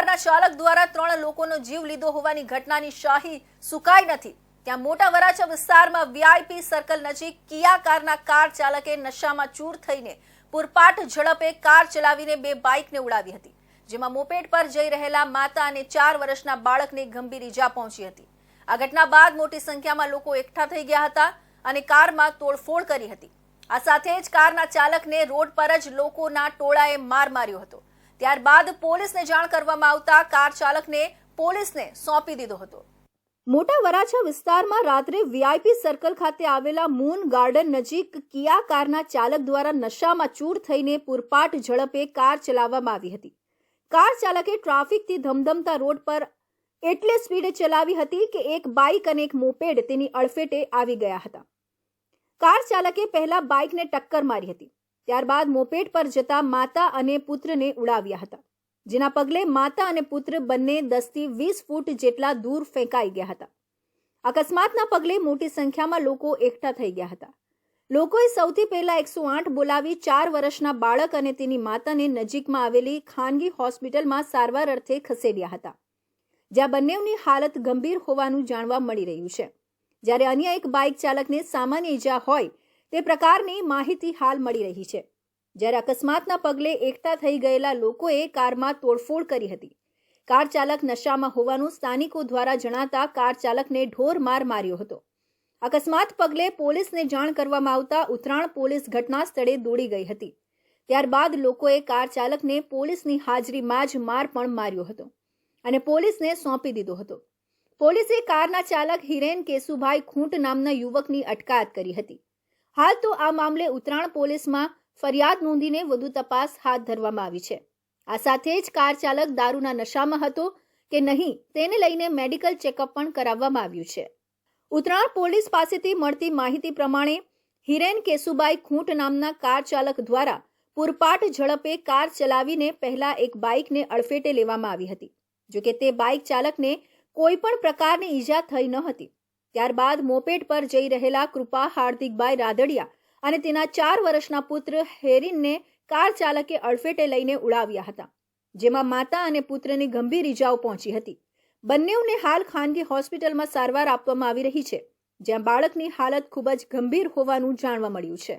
કારના ચાલક દ્વારા ત્રણ લોકોનો જીવ લીધો હોવાની ઘટનાની શાહી સુકાઈ નથી. ત્યાં મોટા વરાછા વિસ્તારમાં વીઆઈપી સર્કલ નજીક કિયા કારના કાર ચાલકે નશામાં ચૂર થઈને પૂરપાટ ઝડપે કાર ચલાવીને બે બાઇકને ઉડાવી હતી, જેમાં મોપેડ પર જઈ રહેલા માતા અને ચાર વર્ષના બાળકને ગંભીર ઈજા પહોંચી હતી. આ ઘટના બાદ મોટી સંખ્યામાં લોકો એકઠા થઈ ગયા હતા અને કારમાં તોડફોડ કરી હતી. આ સાથે જ કારના ચાલકને રોડ પર જ લોકોના ટોળાએ માર માર્યો હતો. ત્યારબાદ પોલીસને જાણ કરવામાં આવતા કાર ચાલકને પોલીસને સોંપી દીધો હતો. મોટા વરાછા વિસ્તારમાં રાત્રે વીઆઈપી સર્કલ ખાતે આવેલા મૂન ગાર્ડન નજીક કિયા કારના ચાલક દ્વારા નશામાં ચૂર થઈને પૂરપાટ ઝડપે કાર ચલાવવામાં આવી હતી. કાર ચાલકે ટ્રાફિકથી ધમધમતા રોડ પર એટલે સ્પીડે ચલાવી હતી કે એક બાઇક અને એક મોપેડ તેની અડફેટે આવી ગયા હતા. કાર ચાલકે પહેલા બાઇકને ટક્કર મારી હતી. ત્યારબાદ મોપેટ પર જતા માતા અને પુત્રને ઉડાવ્યા હતા, જેના પગલે માતા અને પુત્ર બંને દસથી વીસ ફૂટ જેટલા દૂર ફેંકાઈ ગયા હતા. અકસ્માતના પગલે મોટી સંખ્યામાં લોકો એકઠા થઈ ગયા હતા. લોકોએ સૌથી પહેલા એકસો આઠ બોલાવી ચાર વર્ષના બાળક અને તેની માતાને નજીકમાં આવેલી ખાનગી હોસ્પિટલમાં સારવાર અર્થે ખસેડ્યા હતા. જ્યાં બંનેની હાલત ગંભીર હોવાનું જાણવા મળી રહ્યું છે. જ્યારે અન્ય એક બાઇક ચાલકને સામાન્ય ઈજા હોય તે પ્રકારની માહિતી હાલ મળી રહી છે. જ્યારે અકસ્માતના પગલે એકઠા થઈ ગયેલા લોકોએ કારમાં તોડફોડ કરી હતી. કાર ચાલક નશામાં હોવાનું સ્થાનિકો દ્વારા જણાતા કાર ચાલકને ઢોર માર માર્યો હતો. અકસ્માત પગલે પોલીસને જાણ કરવામાં આવતા ઉત્તરાણ પોલીસ ઘટના સ્થળે દોડી ગઈ હતી. ત્યારબાદ લોકોએ કાર ચાલકને પોલીસની હાજરીમાં જ માર પણ માર્યો હતો અને પોલીસને સોંપી દીધો હતો. પોલીસે કારના ચાલક હિરેન કેશુભાઈ ખૂંટ નામના યુવકની અટકાયત કરી હતી. હાલ તો આ મામલે ઉત્તરાણ પોલીસમાં ફરિયાદ નોંધીને વધુ તપાસ હાથ ધરવામાં આવી છે. આ સાથે જ કાર ચાલક દારૂના નશામાં હતો કે નહીં તેને લઈને મેડિકલ ચેકઅપ પણ કરાવવામાં આવ્યું છે. ઉત્તરાણ પોલીસ પાસેથી મળતી માહિતી પ્રમાણે હિરેન કેસુબાઈ ખૂંટ નામના કાર ચાલક દ્વારા પૂરપાટ ઝડપે કાર ચલાવીને પહેલા એક બાઇકને અડફેટે લેવામાં આવી હતી. જોકે તે બાઇક ચાલકને કોઈ પણ પ્રકારની ઈજા થઈ ન હતી. ત્યારબાદ મોપેટ પર જઈ રહેલા કૃપા હાર્દિકભાઈ રાદડિયા અને તેના ચાર વર્ષના પુત્ર હેરિનને કાર ચાલકે અડફેટે લઈને ઉડાવ્યા હતા, જેમાં માતા અને પુત્રની ગંભીર ઈજાઓ પહોંચી હતી. બંનેઓને હાલ ખાનગી હોસ્પિટલમાં સારવાર આપવામાં આવી રહી છે, જ્યાં બાળકની હાલત ખૂબ જ ગંભીર હોવાનું જાણવા મળ્યું છે.